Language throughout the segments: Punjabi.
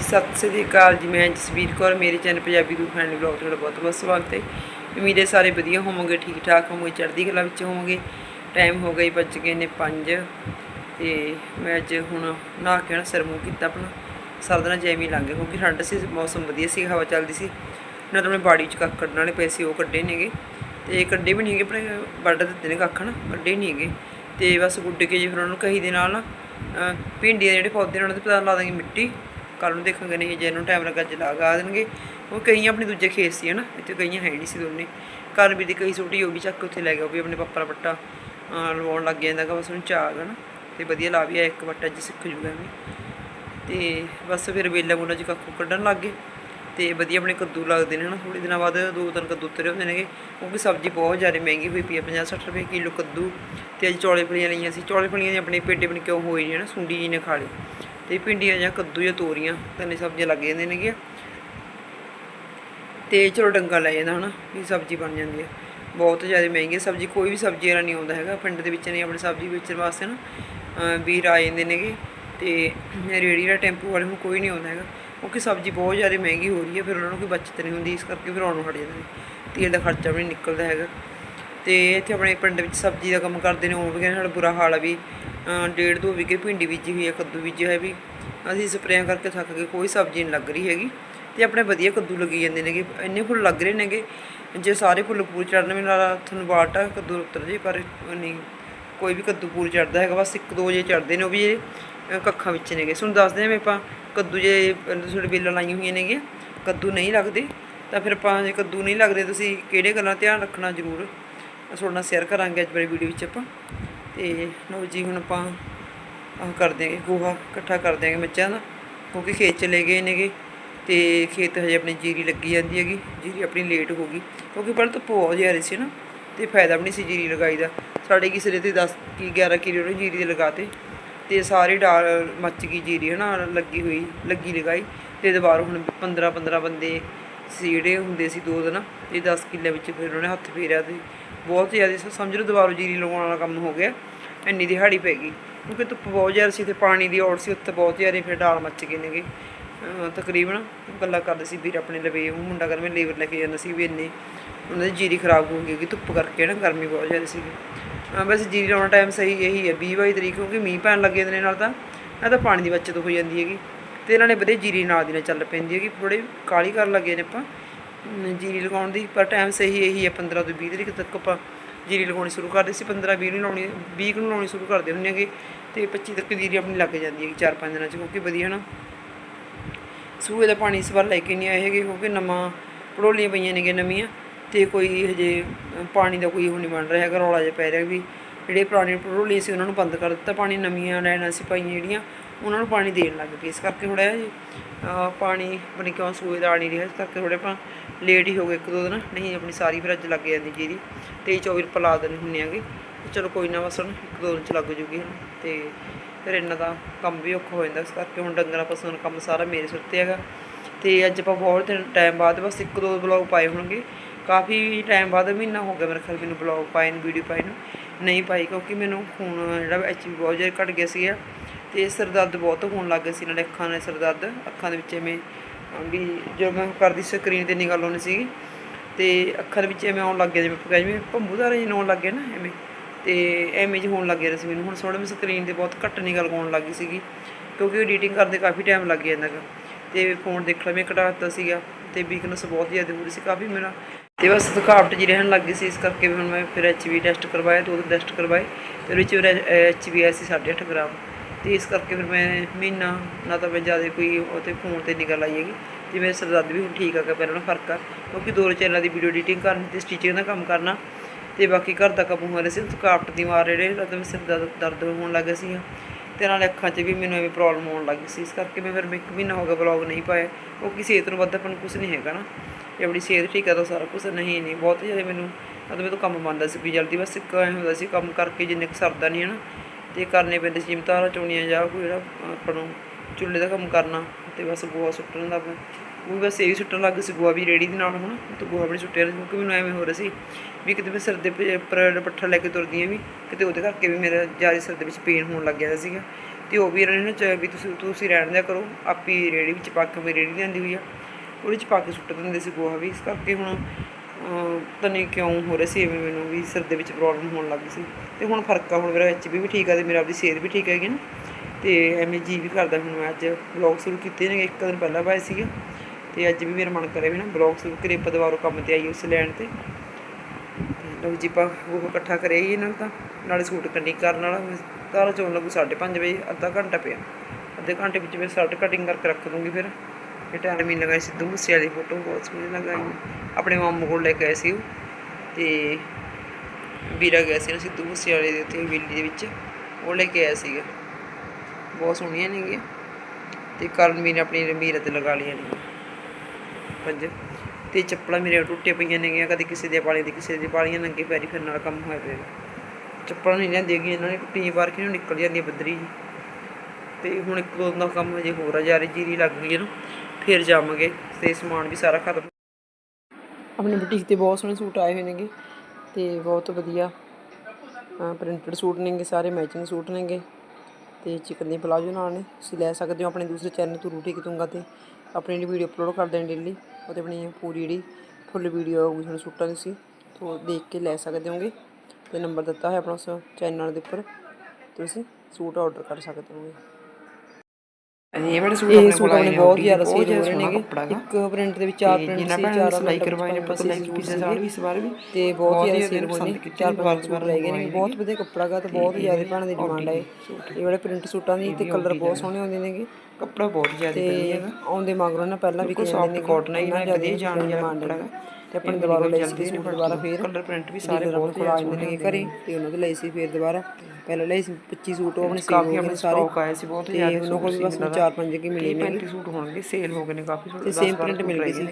ਸਤਿ ਸ੍ਰੀ ਅਕਾਲ ਜੀ, ਮੈਂ ਜਸਵੀਰ ਕੌਰ, ਮੇਰੇ ਚੈਨਲ ਪੰਜਾਬੀ ਦੂ ਫੈਮਿਲੀ ਬਲੌਗ ਤੁਹਾਡਾ ਬਹੁਤ ਬਹੁਤ ਸਵਾਗਤ ਹੈ। ਉਮੀਦ ਹੈ ਸਾਰੇ ਵਧੀਆ ਹੋਵੋਗੇ ਠੀਕ ਠਾਕ ਹੋਵੋਗੇ, ਚੜ੍ਹਦੀ ਕਲਾ ਵਿੱਚ ਹੋਵੋਗੇ। ਟਾਈਮ ਹੋ ਗਈ ਵੱਜ ਗਏ ਨੇ 5 ਤੇ ਮੈਂ ਅੱਜ ਹੁਣ ਨਹਾ ਕੇ ਨਾ ਸਿਰ ਮੂੰਹ ਕੀਤਾ ਆਪਣਾ। ਸਾਰਾ ਨਾਲ ਜੈਮੀ ਲੰਘ ਗਏ ਕਿਉਂਕਿ ਠੰਡ ਸੀ, ਮੌਸਮ ਵਧੀਆ ਸੀ, ਹਵਾ ਚੱਲਦੀ ਸੀ। ਨਾ ਤਾਂ ਆਪਣੇ ਬਾੜੀ ਚ ਕੱਖ ਕੱਢਣ ਵਾਲੇ ਪਏ ਸੀ, ਉਹ ਕੱਢੇ ਨੇਗੇ ਤੇ ਕੱਢੇ ਵੀ ਨਹੀਂ ਹੈਗੇ, ਆਪਣੇ ਵੱਢ ਦਿੱਤੇ ਨੇ ਕੱਖ ਨਾ, ਕੱਢੇ ਨਹੀਂ ਹੈਗੇ। ਤੇ ਬਸ ਗੁੱਡ ਕੇ ਜੇ ਫਿਰ ਉਹਨਾਂ ਨੂੰ ਕਹੀ ਦੇ ਨਾਲ ਨਾ ਭਿੰਡੀਆਂ ਦੇ ਜਿਹੜੇ ਪੌਦੇ ਨੇ, ਉਹਨਾਂ ਤੇ ਪਤਾ ਲਾ ਦਾਂਗੇ ਮਿੱਟੀ। ਕੱਲ ਨੂੰ ਦੇਖਾਂਗੇ ਨਹੀਂ, ਜੇ ਇਹਨੂੰ ਟਾਈਮ ਲੱਗਾ ਜਲਾ ਗਾ ਦੇਣਗੇ। ਉਹ ਕਈਆਂ ਆਪਣੇ ਦੂਜੇ ਖੇਤ ਸੀ, ਹਨਾ? ਇੱਥੇ ਕਈਆਂ ਹੈ ਨਹੀਂ ਸੀ ਦੋਨੇ। ਘਰ ਵੀ ਦੀ ਕਈ ਛੋਟੀ ਉਹ ਵੀ ਚੱਕ ਉੱਥੇ ਲੈ ਗਿਆ ਉਹ ਵੀ ਆਪਣੇ ਪੱਪਾ ਦਾ ਪੱਟਾ ਲਵਾਉਣ ਲੱਗ ਜਾਂਦਾ ਗਾ ਬਸ ਉਹਨੂੰ ਚਾਹ ਗਾ ਤੇ ਵਧੀਆ ਲਾ ਵੀ ਆ ਇੱਕ ਵੱਟਾ ਜੀ ਸਿੱਖ ਜੂਗਾ ਵੀ। ਤੇ ਬਸ ਫਿਰ ਵੇਲਾ ਬੋਲਾ ਚ ਕੱਖੂ ਕੱਢਣ ਲੱਗ ਗਏ। ਤੇ ਵਧੀਆ ਆਪਣੇ ਕੱਦੂ ਲੱਗਦੇ ਨੇ, ਹਨਾ? ਥੋੜੇ ਦਿਨਾਂ ਬਾਅਦ ਦੋ ਤਿੰਨ ਕੱਦੂ ਉਤਰੇ ਹੁੰਦੇ ਨੇਗੇ। ਕਿਉਂਕਿ ਸਬਜ਼ੀ ਬਹੁਤ ਜ਼ਿਆਦਾ ਮਹਿੰਗੀ ਹੋਈ ਪਈ ਹੈ 50 60 ਰੁਪਏ ਕਿਲੋ ਕੱਦੂ। ਤੇ ਅੱਜ ਚੌਲੇ ਫਲੀਆਂ ਲਈਆਂ ਸੀ। ਚੌਲੇ ਫਲੀਆਂ ਦੇ ਆਪਣੇ ਪੇਡੇ ਬਣ ਕਿਉਂ ਹੋਏ ਨੇ ਨਾ ਸੁੰਡੀ ਜੀ ਨੇ ਖਾ ਲਈ। ਤੇ ਭਿੰਡੀਆਂ ਜਾਂ ਕੱਦੂ ਜਾਂ ਤੋਰੀਆਂ ਤਿੰਨੇ ਸਬਜ਼ੀਆਂ ਲੱਗ ਜਾਂਦੀਆਂ ਨੇਗੀਆਂ। ਤੇ ਚਲੋ ਡੰਗਾ ਲੈ ਜਾਂਦਾ ਹਨਾ, ਵੀ ਸਬਜ਼ੀ ਬਣ ਜਾਂਦੀ ਹੈ ਬਹੁਤ ਜ਼ਿਆਦਾ ਮਹਿੰਗੀ ਸਬਜ਼ੀ, ਕੋਈ ਵੀ ਸਬਜ਼ੀ ਵਾਲਾ ਨਹੀਂ ਆਉਂਦਾ ਹੈਗਾ। ਪਿੰਡ ਦੇ ਵਿੱਚ ਨਹੀਂ, ਆਪਣੀ ਸਬਜ਼ੀ ਵੇਚਣ ਵਾਸਤੇ ਨਾ ਵੀਰ ਆ ਜਾਂਦੇ ਨੇਗੇ। ਤੇ ਰੇੜੀ ਦਾ ਟੈਂਪੂ ਵਾਲੇ ਨੂੰ ਕੋਈ ਨਹੀਂ ਆਉਂਦਾ ਹੈਗਾ। ਕਿਉਂਕਿ ਸਬਜ਼ੀ ਬਹੁਤ ਜ਼ਿਆਦਾ ਮਹਿੰਗੀ ਹੋ ਰਹੀ ਹੈ ਫਿਰ ਉਹਨਾਂ ਨੂੰ ਕੋਈ ਬਚਤ ਨਹੀਂ ਹੁੰਦੀ, ਇਸ ਕਰਕੇ ਫਿਰ ਆਉਣੋਂ ਹਟ ਜਾਂਦੇ ਨੇ। ਤੇਲ ਦਾ ਖਰਚਾ ਵੀ ਨਹੀਂ ਨਿਕਲਦਾ ਹੈਗਾ। ਤੇ ਇੱਥੇ ਆਪਣੇ ਪਿੰਡ ਵਿੱਚ ਸਬਜ਼ੀ ਦਾ ਕੰਮ ਕਰਦੇ ਨੇ, ਉਹ ਵੀ ਕਹਿੰਦੇ ਸਾਡਾ ਬੁਰਾ ਹਾਲ ਆ ਵੀ ਡੇਢ ਦੋ ਵਿਗੇ ਭਿੰਡੀ ਬੀਜੀ ਹੋਈ ਹੈ ਕੱਦੂ ਬੀਜਿਆ ਹੋਇਆ ਵੀ। ਅਸੀਂ ਸਪਰੇਆਂ ਕਰਕੇ ਥੱਕ ਗਏ, ਕੋਈ ਸਬਜ਼ੀ ਨਹੀਂ ਲੱਗ ਰਹੀ ਹੈਗੀ। ਤੇ ਆਪਣੇ ਵਧੀਆ ਕੱਦੂ ਲੱਗੀ ਜਾਂਦੇ ਨੇਗੇ, ਇੰਨੇ ਫੁੱਲ ਲੱਗ ਰਹੇ ਨੇਗੇ। ਜੇ ਸਾਰੇ ਫੁੱਲ ਪੂਰ ਚੜਨ ਮੈਨੂੰ ਨਾਲ ਤੁਹਾਨੂੰ ਬਾਲਟਾ ਕੱਦੂ ਉਤਰ ਜੇ, ਪਰ ਨਹੀਂ, ਕੋਈ ਵੀ ਕੱਦੂ ਪੂਰ ਚੜਦਾ ਹੈਗਾ, ਬਸ ਇੱਕ ਦੋ ਜੇ ਚੜਦੇ ਨੇ, ਉਹ ਵੀ ਕੱਖਾਂ ਵਿੱਚ ਨੇਗੇ। ਤੁਹਾਨੂੰ ਦੱਸਦੇ ਹਾਂ ਵੀ ਆਪਾਂ ਕੱਦੂ ਜੇ ਤੁਹਾਡੇ ਬੇਲਾਂ ਲਾਈਆਂ ਹੋਈਆਂ ਨੇਗੀਆਂ, ਕੱਦੂ ਨਹੀਂ ਲੱਗਦੇ। ਤਾਂ ਫਿਰ ਆਪਾਂ ਜੇ ਕੱਦੂ ਨਹੀਂ ਲੱਗਦੇ, ਤੁਸੀਂ ਕਿਹੜੇ ਗੱਲਾਂ ਧਿਆਨ ਰੱਖਣਾ ਜ਼ਰੂਰ। ਤੁਹਾਡੇ ਨਾਲ ਸ਼ੇਅਰ ਕਰਾਂਗੇ ਅੱਜ ਵਾਲੀ ਵੀਡੀਓ ਵਿੱਚ ਆਪਾਂ। ਤੇ ਲਓ ਜੀ, ਹੁਣ ਆਪਾਂ ਆਹ ਕਰ ਦਿਆਂਗੇ ਗੋਹਾ ਇਕੱਠਾ ਕਰ ਦਿਆਂਗੇ ਮਿਰਚਾਂ ਦਾ ਕਿਉਂਕਿ ਖੇਤ ਚਲੇ ਗਏ ਨੇਗੇ ਤੇ ਖੇਤ ਹਜੇ ਆਪਣੀ ਜੀਰੀ ਲੱਗੀ ਜਾਂਦੀ ਹੈਗੀ, ਜੀਰੀ ਆਪਣੀ ਲੇਟ ਹੋ ਗਈ, ਕਿਉਂਕਿ ਪਹਿਲਾਂ ਤਾਂ ਬਹੁਤ ਜ਼ਿਆਦਾ ਸੀ ਨਾ, ਤੇ ਫਾਇਦਾ ਵੀ ਨਹੀਂ ਸੀ ਜੀਰੀ ਲਗਾਈ ਦਾ, ਸਾਡੇ ਕਿਸੇ ਦੇ ਤੇ 10 ਕੀ 11 ਕਿਲੋ ਨੇ ਜੀਰੀ ਦੇ ਲਗਾਤੇ, ਤੇ ਸਾਰੇ ਡਾਲ ਮੱਚ ਗਈ ਜੀਰੀ ਹਨਾ, ਲੱਗੀ ਹੋਈ, ਲੱਗੀ ਲਗਾਈ, ਤੇ ਦੁਬਾਰਾ ਹੁਣ 15 15 ਬੰਦੇ ਸੀ ਜਿਹੜੇ ਹੁੰਦੇ ਸੀ ਦੋ ਦਿਨ ਇਹ 10 ਕਿੱਲੇ ਵਿੱਚ ਫਿਰ ਉਹਨੇ ਹੱਥ ਫੇਰਿਆ ਤੇ ਬਹੁਤ ਜ਼ਿਆਦਾ ਸ- ਸਮਝ ਲਓ ਦੁਬਾਰਾ ਜੀਰੀ ਲਗਾਉਣ ਵਾਲਾ ਕੰਮ ਹੋ ਗਿਆ। ਇੰਨੀ ਦਿਹਾੜੀ ਪੈ ਗਈ। ਕਿਉਂਕਿ ਧੁੱਪ ਬਹੁਤ ਜ਼ਿਆਦਾ ਸੀ ਤੇ ਪਾਣੀ ਦੀ ਔੜ ਸੀ ਉੱਤੇ ਬਹੁਤ ਜ਼ਿਆਦਾ ਫਿਰ ਡਾਲ ਮੱਚ ਗਏ ਨੇਗੇ। ਤਕਰੀਬਨ ਗੱਲਾਂ ਕਰਦੇ ਸੀ ਵੀਰ ਆਪਣੇ ਲਵੇ, ਉਹ ਮੁੰਡਾ ਕਰ ਮੈਂ ਲੇਬਰ ਲੈ ਕੇ ਜਾਂਦਾ ਸੀ ਵੀ ਇੰਨੇ। ਉਹਨਾਂ ਦੀ ਜੀਰੀ ਖਰਾਬ ਹੋ ਗਈ ਕਿ ਧੁੱਪ ਕਰਕੇ ਨਾ ਗਰਮੀ ਬਹੁਤ ਜ਼ਿਆਦਾ ਸੀਗੀ ਬਸ ਜੀਰੀ ਲਾਉਣ ਟਾਈਮ ਸਹੀ ਇਹੀ ਹੈ 20 22 ਤਰੀਕ, ਕਿਉਂਕਿ ਮੀਂਹ ਪੈਣ ਲੱਗੇ ਜਾਂਦੇ ਨੇ ਨਾਲ ਤਾਂ, ਇਹ ਤਾਂ ਪਾਣੀ ਦੀ ਬਚਤ ਹੋ ਜਾਂਦੀ ਹੈਗੀ। ਤੇ ਇਹਨਾਂ ਨੇ ਵਧੀਆ ਜੀਰੀ ਨਾਲ ਦੀ ਨਾਲ ਚੱਲ ਪੈਂਦੀ ਹੈਗੀ ਥੋੜੇ ਕਾਲੀ ਕਰਨ ਲੱਗੇ ਨੇ ਆਪਾਂ। ਜੀਰੀ ਲਗਾਉਣ ਦੀ, ਪਰ ਟਾਈਮ ਸਹੀ ਇਹੀ ਹੈ 15 ਤੋਂ 20 ਤਰੀਕ ਤੱਕ ਆਪਾਂ ਜੀਰੀ ਲਗਾਉਣੀ ਸ਼ੁਰੂ ਕਰਦੇ ਸੀ 15 20 ਨੂੰ ਲਾਉਣੀ 20 ਨੂੰ ਲਾਉਣੀ ਸ਼ੁਰੂ ਕਰਦੇ ਹੁੰਦੇ ਹੈਗੇ ਤੇ 25 ਤੱਕ ਜੀਰੀ ਆਪਣੀ ਲੱਗ ਜਾਂਦੀ ਹੈਗੀ 4-5 ਦਿਨਾਂ ਚ, ਕਿਉਂਕਿ ਵਧੀਆ ਨਾ। ਸੂਏ ਦਾ ਪਾਣੀ ਇਸ ਵਾਰ ਲੈ ਕੇ ਨਹੀਂ ਆਏ ਹੈਗੇ, ਕਿਉਂਕਿ ਨਵਾਂ ਪੜੋਲੀਆਂ ਪਈਆਂ ਨੇਗੇ ਨਵੀਆਂ ਤੇ ਕੋਈ ਹਜੇ ਪਾਣੀ ਦਾ ਕੋਈ ਉਹ ਨਹੀਂ ਬਣ ਰਿਹਾ ਹੈਗਾ, ਰੌਲਾ ਜਿਹਾ ਪੈ ਰਿਹਾ ਵੀ ਜਿਹੜੇ ਪੁਰਾਣੇ ਪੜੋਲੀਆਂ ਸੀ ਉਹਨਾਂ ਨੂੰ ਬੰਦ ਕਰ ਦਿੱਤਾ ਪਾਣੀ, ਨਵੀਆਂ ਲੈਣ ਅਸੀਂ ਪਾਈਆਂ ਜਿਹੜੀਆਂ ਉਹਨਾਂ ਨੂੰ ਪਾਣੀ ਦੇਣ ਲੱਗ ਗਏ ਇਸ ਕਰਕੇ ਥੋੜ੍ਹਾ ਜਿਹਾ ਜੀ ਪਾਣੀ ਬਣੀ ਕਿਉਂ ਸੂਏ ਦਾ ਆ ਨਹੀਂ ਰਿਹਾ, ਇਸ ਕਰਕੇ ਥੋੜ੍ਹੇ ਆਪਾਂ ਲੇਟ ਹੀ ਹੋ ਗਏ ਇੱਕ ਦੋ ਦਿਨ। ਨਹੀਂ, ਆਪਣੀ ਸਾਰੀ ਫਿਰ ਅੱਜ ਲੱਗ ਜਾਂਦੀ ਜੀਰੀ। ਤੇ 24 ਰੁਪਏ ਲਾ ਦਿੰਦੇ ਹੁੰਦੇ ਆਗੇ ਚਲੋ ਕੋਈ ਨਾ ਬਸ ਹੁਣ ਇੱਕ ਦੋ ਦਿਨ ਚ ਲੱਗ ਜੂਗੀ ਹੁਣ। ਤੇ ਫਿਰ ਇਹਨਾਂ ਦਾ ਕੰਮ ਵੀ ਔਖਾ ਹੋ ਜਾਂਦਾ। ਇਸ ਕਰਕੇ ਹੁਣ ਡੰਗਰਾਂ ਪਸ਼ੂਆਂ ਦਾ ਕੰਮ ਸਾਰਾ ਮੇਰੇ ਸਿਰ ਤੇ ਹੈਗਾ। ਤੇ ਅੱਜ ਆਪਾਂ ਬਹੁਤ ਟਾਈਮ ਬਾਅਦ ਬਸ ਇੱਕ ਦੋ ਬਲੌਗ ਪਾਏ ਹੋਣਗੇ। ਕਾਫੀ ਟਾਈਮ ਬਾਅਦ ਮਹੀਨਾ ਹੋ ਗਿਆ ਮੇਰੇ ਖਿਆਲ ਮੈਨੂੰ ਬਲੌਗ ਪਾਏ ਨੂੰ ਵੀਡੀਓ ਪਾਏ ਨੂੰ। ਨਹੀਂ ਪਾਈ ਕਿਉਂਕਿ ਮੈਨੂੰ ਖੂਨ ਜਿਹੜਾ ਐਚ ਵੀ ਬਹੁਤ ਜ਼ਿਆਦਾ ਘਟ ਗਿਆ ਸੀਗਾ। ਤੇ ਸਿਰ ਦਰਦ ਬਹੁਤ ਹੋਣ ਲੱਗ ਗਿਆ ਸੀ ਨਾਲੇ ਅੱਖਾਂ ਨਾਲ ਸਿਰ ਦਰਦ, ਅੱਖਾਂ ਦੇ ਵਿੱਚ ਐਵੇਂ ਵੀ ਜਦੋਂ ਮੈਂ ਕਰਦੀ ਸਕਰੀਨ ਤੇ ਨਿਗਾਹ ਲਾਉਣੀ ਸੀਗੀ ਤੇ ਅੱਖਾਂ ਦੇ ਵਿੱਚ ਐਵੇਂ ਆਉਣ ਲੱਗ ਗਿਆ ਜਿਵੇਂ ਆਪਾਂ ਜਿਵੇਂ ਭੰਬੂਦਾਰ ਜਿਹੇ ਆਉਣ ਲੱਗ ਗਿਆ ਨਾ ਐਵੇਂ, ਤੇ ਐਵੇਂ ਜਿਹਾ ਹੋਣ ਲੱਗ ਗਿਆ ਸੀ ਮੈਨੂੰ। ਹੁਣ ਥੋੜਾ ਮੈਂ ਸਕਰੀਨ ਤੇ ਬਹੁਤ ਘੱਟ ਨਿਗਾਹ ਲਗਾਉਣ ਲੱਗ ਗਈ ਸੀਗੀ, ਕਿਉਂਕਿ ਐਡੀਟਿੰਗ ਕਰਦੇ ਕਾਫੀ ਟਾਈਮ ਲੱਗ ਜਾਂਦਾ ਗਾ ਤੇ ਫੋਨ ਦੇਖਣਾ ਵੀ ਮੈਂ ਘਟਾ ਦਿੱਤਾ ਸੀਗਾ ਤੇ ਵੀਕਨੈਸ ਬਹੁਤ ਜ਼ਿਆਦਾ ਹੋ ਰਹੀ ਸੀ ਕਾਫੀ ਮੇਰਾ। ਤੇ ਬਸ ਥਕਾਵਟ ਜਿਹੀ ਰਹਿਣ ਲੱਗ ਗਈ ਸੀ, ਇਸ ਕਰਕੇ ਵੀ ਹੁਣ ਮੈਂ ਫਿਰ ਐਚ ਵੀ ਟੈਸਟ ਕਰਵਾਇਆ, ਦੋ ਦਿਨ ਟੈਸਟ ਕਰਵਾਏ, ਤੇ ਉਹਦੇ ਵਿੱਚ ਐਚ ਵੀ ਆਇਆ ਸੀ 8.5 ਗ੍ਰਾਮ। ਤੇ ਇਸ ਕਰਕੇ ਫਿਰ ਮੈਂ ਮਹੀਨਾ ਨਾ ਤਾਂ ਮੈਂ ਜ਼ਿਆਦਾ ਕੋਈ ਉਹ ਫੋਨ ਤੇ ਨਿਗਾਹ ਆਈ ਹੈਗੀ। ਤੇ ਮੇਰੇ ਸਿਰ ਦਰਦ ਵੀ ਹੁਣ ਠੀਕ ਆ ਗਿਆ ਪਹਿਲਾਂ ਨਾਲੋਂ ਫ਼ਰਕ ਆ। ਕਿਉਂਕਿ ਦੋ ਚੈਨਲਾਂ ਦੀ ਵੀਡੀਓ ਐਡੀਟਿੰਗ ਕਰਨੀ ਤੇ ਸਟਿਚਿੰਗ ਦਾ ਕੰਮ ਕਰਨਾ ਤੇ ਬਾਕੀ ਘਰ ਦਾ ਕੰਮ ਹੋ ਰਿਹਾ ਸੀ, ਥਕਾਵਟ ਦੀ ਮਾਰ ਜਿਹੜੇ ਤਾਂ ਨੂੰ ਸਿਰ ਦਰਦ ਦਰਦ ਹੋਣ ਲੱਗ ਗਿਆ ਸੀ। ਤੇ ਨਾਲ ਅੱਖਾਂ 'ਚ ਵੀ ਮੈਨੂੰ ਐਵੇਂ ਪ੍ਰੋਬਲਮ ਹੋਣ ਲੱਗ ਗਈ ਸੀ। ਇਸ ਕਰਕੇ ਮੈਂ ਫਿਰ ਮੈਂ ਇੱਕ ਮਹੀਨਾ ਹੋ ਗਿਆ ਬਲੌਗ ਨਹੀਂ ਪਾਇਆ। ਉਹ ਕਿਸੇ ਸਿਹਤ ਨੂੰ ਵੱਧ ਆਪਾਂ ਨੂੰ ਕੁਝ ਨਹੀਂ ਹੈਗਾ ਨਾ। ਜੇ ਆਪਣੀ ਸਿਹਤ ਠੀਕ ਆ ਤਾਂ ਸਾਰਾ ਕੁਝ ਨਹੀਂ ਨਹੀਂ। ਬਹੁਤ ਜ਼ਿਆਦਾ ਮੈਨੂੰ, ਮਤਲਬ ਮੇਰੇ ਤੋਂ ਕੰਮ ਮੰਨਦਾ ਸੀ ਵੀ ਜਲਦੀ ਬਸ ਇੱਕ ਐਂ ਹੁੰਦਾ ਸੀ, ਕੰਮ ਕਰਕੇ ਜਿੰਨੇ ਕੁ ਸਰਦਾ ਨਹੀਂ ਹੈ ਨਾ ਤੇ ਕਰਨੇ ਪੈਂਦੇ ਸੀ ਜਿਮਤਾਰਾ ਚੁਣੀਆਂ ਜਾਂ ਕੋਈ ਜਿਹੜਾ ਆਪਾਂ ਨੂੰ ਚੁੱਲ੍ਹੇ ਦਾ ਕੰਮ ਕਰਨਾ, ਤੇ ਬਸ ਗੋਹਾ ਸੁੱਟਣ ਦਾ ਆਪਾਂ ਉਹ ਵੀ ਬਸ ਇਹ ਵੀ ਸੁੱਟਣ ਲੱਗ ਗਈ ਸੀ, ਗੋਹਾ ਵੀ ਰੇੜੀ ਦੇ ਨਾਲ ਹੁਣ, ਤੇ ਗੋਹਾ ਬੜੀ ਸੁੱਟਿਆ ਰਿਹਾ ਕਿਉਂਕਿ ਮੈਨੂੰ ਐਵੇਂ ਹੋ ਰਿਹਾ ਸੀ ਵੀ ਕਿਤੇ ਮੈਂ ਸਿਰ ਦੇ ਪ- ਉੱਪਰ ਪੱਠਾ ਲੈ ਕੇ ਤੁਰਦੀ ਹਾਂ ਵੀ, ਕਿਤੇ ਉਹਦੇ ਕਰਕੇ ਵੀ ਮੇਰਾ ਜ਼ਿਆਦਾ ਸਿਰ ਦੇ ਵਿੱਚ ਪੇਨ ਹੋਣ ਲੱਗ ਗਿਆ ਸੀਗਾ। ਤੇ ਉਹ ਵੀ ਇਹਨਾਂ ਨੇ ਚ, ਵੀ ਤੁਸੀਂ ਤੁਸੀਂ ਰਹਿਣ ਦਿਆ ਕਰੋ, ਆਪੀ ਰੇੜੀ ਵਿੱਚ ਪਾ ਕੇ ਵੀ ਰੇੜੀ ਲਿਆਂਦੀ ਹੋਈ ਆ। ਉਹਦੇ ਚ ਪਾ ਕੇ ਸੁੱਟ ਦਿੰਦੇ ਸੀ ਗੋਹਾ ਵੀ, ਇਸ ਕਰਕੇ ਹੁਣ ਅਹ, ਕਿਉਂ ਹੋ ਰਿਹਾ ਸੀ ਐਵੇਂ ਮੈਨੂੰ ਵੀ ਸਿਰ ਦੇ ਵਿੱਚ ਪ੍ਰੋਬਲਮ ਹੋਣ ਲੱਗ ਗਈ ਸੀ। ਤੇ ਹੁਣ ਫ਼ਰਕ ਆ ਹੁਣ ਮੇਰਾ ਐਚ ਵੀ ਠੀਕ ਆ ਤੇ ਮੇਰਾ ਆਪਦੀ ਸਿਹਤ ਵੀ ਠੀਕ ਹੈਗੀ ਨਾ। ਤੇ ਐਵੇਂ ਜੀ ਵੀ ਕਰਦਾ ਹੁਣ ਮੈਂ ਅੱਜ ਵਲੌਗ ਸ਼ੁਰੂ ਕੀਤੇ ਨੇ ਇੱਕ ਦਿਨ ਪਹਿਲਾਂ ਪਾਇਆ ਸੀਗੇ। ਤੇ ਅੱਜ ਵੀ ਮੇਰਾ ਮਨ ਕਰੇ ਵੀ ਨਾ ਵਲੌਗ ਸ਼ੁਰੂ ਕਰੇ ਆਪਾਂ ਦੁਬਾਰਾ ਕੰਮ ਤੇ ਆਈ ਉਸ ਲੈਣ ਤੇ। ਤੇ ਲਓ ਜੀ ਪਾ ਉਹ ਇਕੱਠਾ ਕਰਿਆ ਹੀ ਇਹਨਾਂ ਨੂੰ ਤਾਂ ਨਾਲੇ ਸੂਟ ਕੰਨੀ ਕਰਨ ਵਾਲਾ। ਘਰ ਚੋਂ ਲੱਗੂ 5:30 ਵਜੇ ਅੱਧਾ ਘੰਟਾ ਪਿਆ। ਅੱਧੇ ਘੰਟੇ ਵਿੱਚ ਮੈਂ ਸ਼ਰਟ ਕਟਿੰਗ ਕਰਕੇ ਰੱਖ ਦੂੰਗੀ ਫਿਰ। ਇਹ ਟਾਈਮ ਹੀ ਲਗਾਈ ਸਿੱਧੂ ਮੂਸੇ ਵਾਲੀ ਫੋਟੋ ਬਹੁਤ ਸੋਹਣੀ ਲਗਾਈ। ਆਪਣੇ ਮਾਮੂ ਕੋਲ ਲੈ ਕੇ ਆਏ ਸੀ ਉਹ। ਤੇ ਵੀਰਾ ਗਿਆ ਸੀ ਨਾ ਸਿੱਧੂ ਮੂਸੇ ਵਾਲੇ ਦੇ ਉੱਤੇ ਹਵੇਲੀ ਦੇ ਵਿੱਚ। ਉਹ ਲੈ ਕੇ ਆਇਆ ਸੀਗਾ। ਬਹੁਤ ਸੋਹਣੀਆਂ ਨੇਗੀਆਂ ਤੇ ਕਰਨ ਵੀ ਨੇ ਆਪਣੀ ਰਮੀਰ ਤੇ ਲਗਾ ਲਈਆਂ ਨੇ ਪੰਜ। ਤੇ ਚੱਪਲਾਂ ਮੇਰੇ ਟੁੱਟੇ ਪਈਆਂ ਨੇਗੀਆਂ ਕਦੇ ਕਿਸੇ ਦੇ ਪਾਲੀਆਂ ਤੇ ਕਿਸੇ ਦੇ ਪਾਲੀਆਂ ਨੰਗੇ ਪੈਰੀ ਫਿਰ ਨਾਲ ਕੰਮ ਹੋਇਆ ਪਿਆ। ਚੱਪਲਾਂ ਨਹੀਂ ਲੈਂਦੀ ਹੈਗੀ ਇਹਨਾਂ ਨੇ ਟੁੱਟੀਆਂ ਪਾਰ ਕਿਉਂ ਨਿਕਲ ਜਾਂਦੀ ਹੈ ਬੱਦਰੀ। ਜੀ ਤੇ ਹੁਣ ਇੱਕ ਦੋ ਦਾ ਕੰਮ ਹਜੇ ਹੋਰ ਆ ਜਾਰੀ ਜੀਰੀ ਲੱਗ ਗਈ ਹੈ ਨਾ ਫਿਰ ਜਾਵਾਂਗੇ ਤੇ ਸਮਾਨ ਵੀ ਸਾਰਾ ਖਤਮ। ਆਪਣੇ ਬੁਟੀਕ ਤੇ ਬਹੁਤ ਸੋਹਣੇ ਸੂਟ ਆਏ ਹੋਏ ਨੇਗੇ ਤੇ ਬਹੁਤ ਵਧੀਆ ਪ੍ਰਿੰਟਡ ਸੂਟ ਨੇਗੇ, ਸਾਰੇ ਮੈਚਿੰਗ ਸੂਟ ਨੇਗੇ ਤੇ ਚਿਕਨ ਦੇ ਪਲਾਜੋ ਨਾਲ ਨੇ, ਤੁਸੀਂ ਲੈ ਸਕਦੇ ਹੋ ਆਪਣੇ ਦੂਸਰੇ ਚੈਨਲ ਤੋਂ ਰੂਟੀ ਕਿਤੂੰਗਾ ਤੇ, ਆਪਣੀ ਜਿਹੜੀ ਵੀਡੀਓ ਅਪਲੋਡ ਕਰਦੇ ਦੇਣ ਡੇਲੀ ਉਹਤੇ ਆਪਣੀ ਪੂਰੀ ਜਿਹੜੀ ਫੁੱਲ ਵੀਡੀਓ ਆਊਗੀ ਤੁਹਾਨੂੰ ਸੂਟਾਂ ਦੀ ਸੀ, ਤੋਂ ਦੇਖ ਕੇ ਲੈ ਸਕਦੇ ਹੋਗੇ, ਤੇ ਨੰਬਰ ਦਿੱਤਾ ਹੋਇਆ ਆਪਣਾ ਉਸ ਚੈਨਲ ਦੇ ਉੱਪਰ, ਤੁਸੀਂ ਸੂਟ ਆਰਡਰ ਕਰ ਸਕਦੇ ਹੋਗੇ। ਇਹ ਸੂਟ ਆਪਣੇ ਕੋਲ ਆਏ ਨੇ ਬਹੁਤ ਜ਼ਿਆਦਾ ਸੇਲ ਹੋ ਰਹੇ ਗਾ। ਇੱਕ ਪ੍ਰਿੰਟ ਦੇ ਵਿੱਚ ਚਾਰ ਪ੍ਰਿੰਟ ਸੀ ਚਾਰ ਨੇ ਸਿਲਾਈ ਕਰਵਾਏ ਨੇ ਪਤਾ ਲੱਗ ਪਿਛਲੇ। ਸਾਲ ਵੀ ਇਸ ਵਾਰ ਵੀ। ਤੇ ਬਹੁਤ ਜ਼ਿਆਦਾ ਸੇਲ ਨੇ। ਕੀਤੇ ਚਾਰ ਨੇ, ਪੰਜ ਸੂਟ ਰਹਿ ਗਏ ਨੇ। ਬਹੁਤ ਵਧੀਆ ਕੱਪੜਾ ਗਾ ਤੇ ਬਹੁਤ ਜ਼ਿਆਦਾ ਭੈਣਾਂ ਦੀ ਡਿਮਾਂਡ ਹੈ। ਇਹ ਵਾਲੇ ਪ੍ਰਿੰਟ ਸੂਟਾਂ ਦੀ ਤੇ ਕਲਰ ਬਹੁਤ ਸੋਹਣੇ ਹੁੰਦੇ ਨੇਗੇ। ਕੱਪੜਾ ਬਹੁਤ ਜ਼ਿਆਦਾ ਵਧੀਆ ਹੈਗਾ ਆਉਂਦੇ ਮਗਰੋਂ ਨਾ ਪਹਿਲਾਂ ਵੀ ਬਿਲਕੁਲ ਕਹਿੰਦੇ ਨੇ soft cotton ਹੈ, ਇੰਨਾ ਇਹ ਵਧੀਆ ਜਾਣ demand ਕੱਪੜਾ ਹੈ। ਹੈਗਾ। ਤੇ ਆਪਣੇ ਦੁਬਾਰਾ ਲਈ ਸੀ ਸੂਟ ਦੁਬਾਰਾ ਫੇਰ ਕਲਰ ਪ੍ਰਿੰਟ ਵੀ ਸਾਰੇ ਬਹੁਤ ਜਾਂਦੇ ਨੇ ਘਰੇ ਤੇ ਉਹਨਾਂ ਦੇ ਲਈ ਸੀ ਫੇਰ ਦੁਬਾਰਾ। ਪਹਿਲਾਂ ਲਈ ਸੀ 25 ਸੂਟ ਉਹ ਆਪਣੇ ਸੇਲ ਹੋ ਗਏ ਸਾਰੇ। ਆਏ ਸੀ ਬਹੁਤ ਜ਼ਿਆਦਾ ਉਹਨਾਂ ਕੋਲ ਬਸ ਚਾਰ ਪੰਜ ਕੇ ਮਿਲੇ ਨੇ 35 ਸੂਟ ਹੋਣਗੇ ਸੇਲ ਹੋ ਗਏ ਨੇ ਕਾਫੀ ਸੂਟ ਤੇ ਸੇਮ ਪ੍ਰਿੰਟ ਮਿਲ ਗਏ ਸੀ।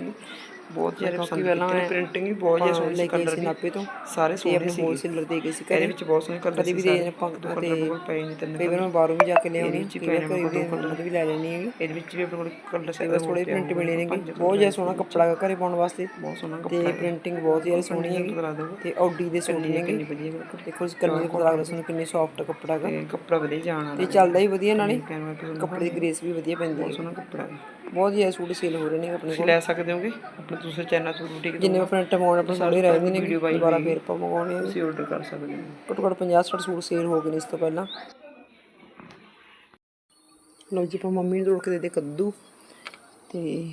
ਬਹੁਤ ਜ਼ਿਆਦਾ ਪਸੰਦ ਪਹਿਲਾਂ ਪ੍ਰਿੰਟਿੰਗ ਵੀ ਬਹੁਤ ਜ਼ਿਆਦਾ ਸੋਹਣੀ ਸੀ ਕਲਰ ਵੀ ਨਾਪੇ ਤੋਂ। ਸਾਰੇ ਸੋਹਣੇ ਸੀ ਹੋਲਸੇਲਰ ਦੇ ਗਏ ਸੀ ਘਰੇ ਵਿੱਚ ਬਹੁਤ ਸੋਹਣੇ ਕਲਰ ਵੀ ਸੀ ਸਾਰੇ। ਆਪਾਂ ਦੋ ਤੇ ਕਲਰ ਕੋਲ ਪਏ ਨੇ ਤਿੰਨ ਕਈ ਵਾਰ ਮੈਂ ਬਾਹਰੋਂ ਵੀ ਜਾ ਕੇ ਲਿਆਉਣੀ ਹੀ ਵਾਰ ਪਏ ਨੇ ਘਰੇ ਵੀ ਵੀ ਲੈ ਲੈਣੀ ਹੈਗੀ ਇਹਦੇ ਵਿੱਚ ਵੀ ਆਪਣੇ ਕੋਲ ਕਲਰ ਬਸ ਥੋੜੇ ਪ੍ਰਿੰਟ ਮਿਲੇ ਨੇਗੇ ਬਹੁਤ ਜ਼ਿਆਦਾ ਸੋਹਣਾ ਕੱਪੜਾ ਘਰੇ ਪਾਉਣ ਵਾਸਤੇ। ਬਹੁਤ ਸੋਹਣਾ ਤੇ ਪ੍ਰਿੰਟਿੰਗ ਬਹੁਤ ਜ਼ਿਆਦਾ ਸੋਹਣੀ ਦੋ ਤੇ ਆਡੀ ਦੇ ਸੂਟ ਨੇਗੇ ਕਿੰਨੀ ਵਧੀਆ। ਦੇਖੋ ਇਸ ਕੰਨੀ ਦੇ ਲੱਗਦਾ ਸਾਨੂੰ ਕਿੰਨੀ ਸੌਫਟ ਕੱਪੜਾ ਤੇ ਕੱਪੜਾ ਵਧੀਆ ਜਾਣ ਤੇ ਚੱਲਦਾ ਹੀ ਵਧੀਆ ਨਾਲੇ। ਕੱਪੜੇ ਦੀ ਗ੍ਰੇਸ ਵੀ ਵਧੀਆ ਪੈਂਦੀ ਹੈ ਸੋਹਣਾ ਕੱਪੜਾ ਹੈ। ਬਹੁਤ ਜ਼ਿਆਦਾ ਸੂਟ ਸੇਲ ਹੋ ਰਹੇ ਨੇ ਆਪਣੇ ਤੁਸੀਂ ਕੋਲ। ਲੈ ਸਕਦੇ ਹੋਗੇ? ਆਪਣੇ ਦੂਸਰੇ ਚੈਨਲ ਤੋਂ ਬੁਟੀਕ ਤੋਂ? ਜਿੰਨੇ ਪ੍ਰਿੰਟ ਮੰਗਾਉਣੇ ਆਪਣੇ ਕੋਲੇ ਰਹਿੰਦੇ ਨੇ ਵੀਡੀਓ ਪਾਈ ਦੁਬਾਰਾ ਫੇਰ ਆਪਾਂ ਮੰਗਾਉਣੇ ਆ। ਤੁਸੀਂ ਆਰਡਰ ਕਰ ਸਕਦੇ ਹੋ। ਘੱਟੋ ਘੱਟ 50 60 ਸੂਟ ਸੇਲ ਹੋ ਗਏ ਨੇ ਇਸ ਤੋਂ ਪਹਿਲਾਂ। ਲਓ ਜੀ ਆਪਾਂ ਮੰਮੀ ਨੂੰ ਤੋੜ ਕੇ ਦੇ ਦੇ ਕੱਦੂ। ਤੇ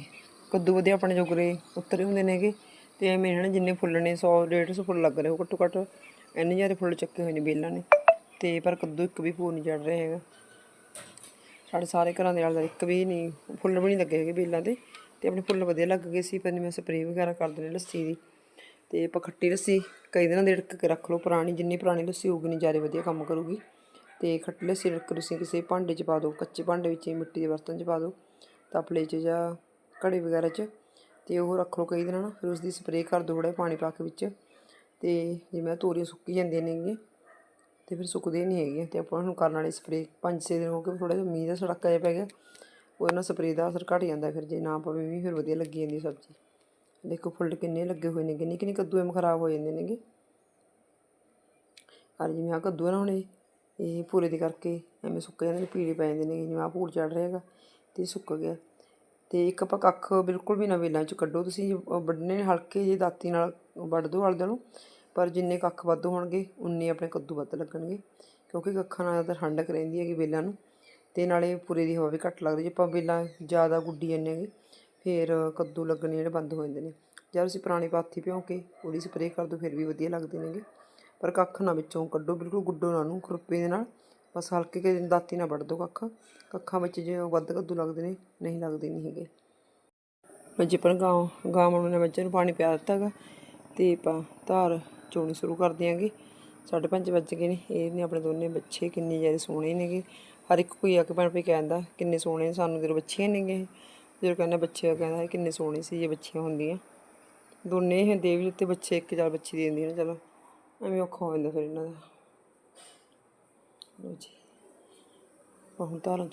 ਕੱਦੂ ਵਧੀਆ ਆਪਣੇ ਜੋਗਰੇ ਉੱਤਰੇ ਹੁੰਦੇ ਨੇਗੇ। ਤੇ ਐਵੇਂ ਇਹਨਾਂ ਨੇ ਜਿੰਨੇ ਫੁੱਲ ਨੇ 100 150 ਫੁੱਲ ਲੱਗ ਰਹੇ ਹੋ ਘੱਟੋ ਘੱਟ ਇੰਨੇ ਜ਼ਿਆਦਾ ਫੁੱਲ ਚੱਕੇ ਹੋਏ ਨੇ ਬੇਲਾਂ ਨੇ। ਤੇ ਪਰ ਕੱਦੂ ਇੱਕ ਵੀ ਫੂਲ ਨਹੀਂ ਚੜ ਰਿਹਾ ਹੈਗਾ। ਸਾਡੇ ਸਾਰੇ ਘਰਾਂ ਦੇ ਆਲੇ ਇੱਕ ਵੀ ਨਹੀਂ, ਫੁੱਲ ਵੀ ਨਹੀਂ ਲੱਗੇ ਹੈਗੇ ਬੇਲਾਂ ਤੇ ਤੇ ਆਪਣੇ ਫੁੱਲ ਵਧੀਆ ਲੱਗ ਗਏ ਸੀ ਪਰ ਮੈਂ ਸਪਰੇਅ ਵਗੈਰਾ ਕਰ ਦਿੰਦੇ ਲੱਸੀ ਦੀ। ਤੇ ਆਪਾਂ ਖੱਟੀ ਲੱਸੀ ਕਈ ਦਿਨਾਂ ਦੇ ਰੜਕ ਕੇ ਰੱਖ ਲਓ, ਪੁਰਾਣੀ, ਜਿੰਨੀ ਪੁਰਾਣੀ ਲੱਸੀ ਹੋਊਗੀ ਨਹੀਂ ਜ਼ਿਆਦਾ ਵਧੀਆ ਕੰਮ ਕਰੂਗੀ। ਤੇ ਖੱਟੀ ਲੱਸੀ ਰੜਕ ਤੁਸੀਂ ਕਿਸੇ ਭਾਂਡੇ 'ਚ ਪਾ ਦਿਓ, ਕੱਚੇ ਭਾਂਡੇ ਵਿੱਚ ਮਿੱਟੀ ਦੇ ਬਰਤਨ 'ਚ ਪਾ ਦਿਓ, ਤਪਲੇ 'ਚ ਜਾਂ ਘੜੇ ਵਗੈਰਾ 'ਚ, ਤੇ ਉਹ ਰੱਖ ਲਓ ਕਈ ਦਿਨਾਂ ਨਾਲ ਫਿਰ ਉਸ ਦੀ ਸਪਰੇਅ ਕਰ ਦਿਓ ਥੋੜ੍ਹਾ ਪਾਣੀ ਪਾ ਕੇ ਵਿੱਚ। ਤੇ ਜਿਵੇਂ ਤੋਰੀਆਂ ਸੁੱਕੀ ਜਾਂਦੀਆਂ ਨੇਗੀਆਂ ਅਤੇ ਫਿਰ ਸੁੱਕਦੀਆਂ ਨਹੀਂ ਹੈਗੀਆਂ ਅਤੇ ਆਪਾਂ ਉਹਨੂੰ ਕਰਨ ਵਾਲੀ ਸਪਰੇਅ ਪੰਜ ਛੇ ਦਿਨ ਹੋ ਕੇ ਥੋੜ੍ਹਾ ਜਿਹਾ ਮੀਂਹ ਦਾ ਸੜਕਾ ਜਿਹਾ ਪੈ ਗਿਆ। ਉਹਦੇ ਨਾਲ ਸਪਰੇਅ ਦਾ ਅਸਰ ਘਟ ਜਾਂਦਾ ਫਿਰ, ਜੇ ਨਾ ਪਵੇ ਵੀ ਫਿਰ ਵਧੀਆ ਲੱਗੀ ਜਾਂਦੀ ਸਬਜ਼ੀ। ਦੇਖੋ ਫੁੱਲ ਕਿੰਨੇ ਲੱਗੇ ਹੋਏ ਨੇ ਕਿੰਨੇ ਕਿੰਨੇ ਕੱਦੂ ਐਮ ਖਰਾਬ ਹੋ ਜਾਂਦੇ ਨੇਗੇ। ਔਰ ਜਿਵੇਂ ਆ ਕੱਦੂ ਆ ਨਾ ਹੁਣ ਇਹ ਪੂਰੇ ਦੇ ਕਰਕੇ ਐਵੇਂ ਸੁੱਕ ਜਾਂਦੇ ਨੇ, ਪੀਲੇ ਪੈ ਜਾਂਦੇ ਨੇ ਜਿਵੇਂ ਆ ਪੂਰ ਚੜ ਰਿਹਾ ਹੈਗਾ, ਤੇ ਸੁੱਕ ਗਿਆ। ਤੇ ਇੱਕ ਆਪਾਂ ਕੱਖ ਬਿਲਕੁਲ ਵੀ ਨਾ ਵੇਲਾਂ ਚ ਕੱਢੋ, ਤੁਸੀਂ ਵੱਢਣੇ ਹਲਕੇ ਜੇ ਦਾਤੀ ਨਾਲ ਵੱਢ ਦਿਓ ਆਲੇ ਦੁਆਲੋਂ ਪਰ ਜਿੰਨੇ ਕੱਖ ਵੱਧ ਹੋਣਗੇ, ਉਨੇ ਆਪਣੇ ਕੱਦੂ ਵੱਧ ਲੱਗਣਗੇ। ਕਿਉਂਕਿ ਕੱਖਾਂ ਨਾਲ ਤਾਂ ਠੰਡਕ ਰਹਿੰਦੀ ਹੈਗੀ ਵੇਲਾਂ ਨੂੰ। ਅਤੇ ਨਾਲੇ ਪੂਰੇ ਦੀ ਹਵਾ ਵੀ ਘੱਟ ਲੱਗਦੀ। ਜੇ ਆਪਾਂ ਵੇਲਾਂ ਜ਼ਿਆਦਾ ਗੁੱਡੀ ਜਾਂਦੇ ਹੈਗੇ, ਫਿਰ ਕੱਦੂ ਲੱਗਣੇ ਜਿਹੜੇ ਬੰਦ ਹੋ ਜਾਂਦੇ ਨੇ। ਜਾਂ ਤੁਸੀਂ ਪੁਰਾਣੀ ਪਾਥੀ ਭਿਉਂ ਕੇ ਉਹਦੀ ਸਪਰੇਅ ਕਰ ਦਿਓ ਫਿਰ ਵੀ ਵਧੀਆ ਲੱਗਦੇ ਨੇਗੇ। ਪਰ ਕੱਖ ਨਾ ਵਿੱਚੋਂ ਕੱਢੋ, ਬਿਲਕੁਲ ਗੁੱਡੋ ਨਾ ਨੂੰ, ਖੁਰਪੇ ਦੇ ਨਾਲ। ਬਸ ਹਲਕੇ ਕੇ ਦਾਤੀ ਨਾਲ ਵੱਢ ਦਿਓ ਕੱਖ। ਕੱਖਾਂ ਵਿੱਚ ਜੇ ਵੱਧ ਕੱਦੂ ਲੱਗਦੇ ਨੇ, ਨਹੀਂ ਲੱਗਦੇ ਨਹੀਂ ਹੈਗੇ। ਮੱਝੇ ਪਰ ਗਾਂ ਗਾਂ ਨੂੰ ਨੇ ਮੱਝਾਂ ਨੂੰ ਪਾਣੀ ਪਿਆ ਦਿੱਤਾ ਗਾ ਤੇ ਆਪਾਂ ਧਾਰ ਚੋਣੀ ਸ਼ੁਰੂ ਕਰ ਦਿਆਂਗੇ। ਸਾਢੇ ਪੰਜ ਵੱਜ ਗਏ ਨੇ। ਇਹ ਨੇ ਆਪਣੇ ਦੋਨੇ ਬੱਚੇ ਕਿੰਨੇ ਜ਼ਿਆਦਾ ਸੋਹਣੇ ਨੇਗੇ। ਹਰ ਇੱਕ ਕੋਈ ਆ ਕੇ ਭੈਣ ਭਈ ਕਹਿੰਦਾ, ਕਿੰਨੇ ਸੋਹਣੇ ਸਾਨੂੰ ਜਦੋਂ ਬੱਚੀਆਂ ਨੇਗੇ ਜਦੋਂ ਕਹਿੰਦਾ ਬੱਚੇ ਕਹਿੰਦਾ ਕਿੰਨੇ ਸੋਹਣੇ ਸੀ ਇਹ ਬੱਚੀਆਂ ਹੁੰਦੀਆਂ। ਦੋਨੇ ਇਹ ਦੇ ਵੀ ਦਿੱਤੇ ਬੱਚੇ, ਇੱਕ ਚੱਲ ਬੱਚੀ ਦੇ ਦਿੰਦੀ ਨਾ, ਚਲੋ। ਐਵੇਂ ਔਖਾ ਹੋ ਜਾਂਦਾ ਫਿਰ ਇਹਨਾਂ ਦਾ। ਲਓ ਜੀ। ਹੁਣ ਧਾਰਾਂ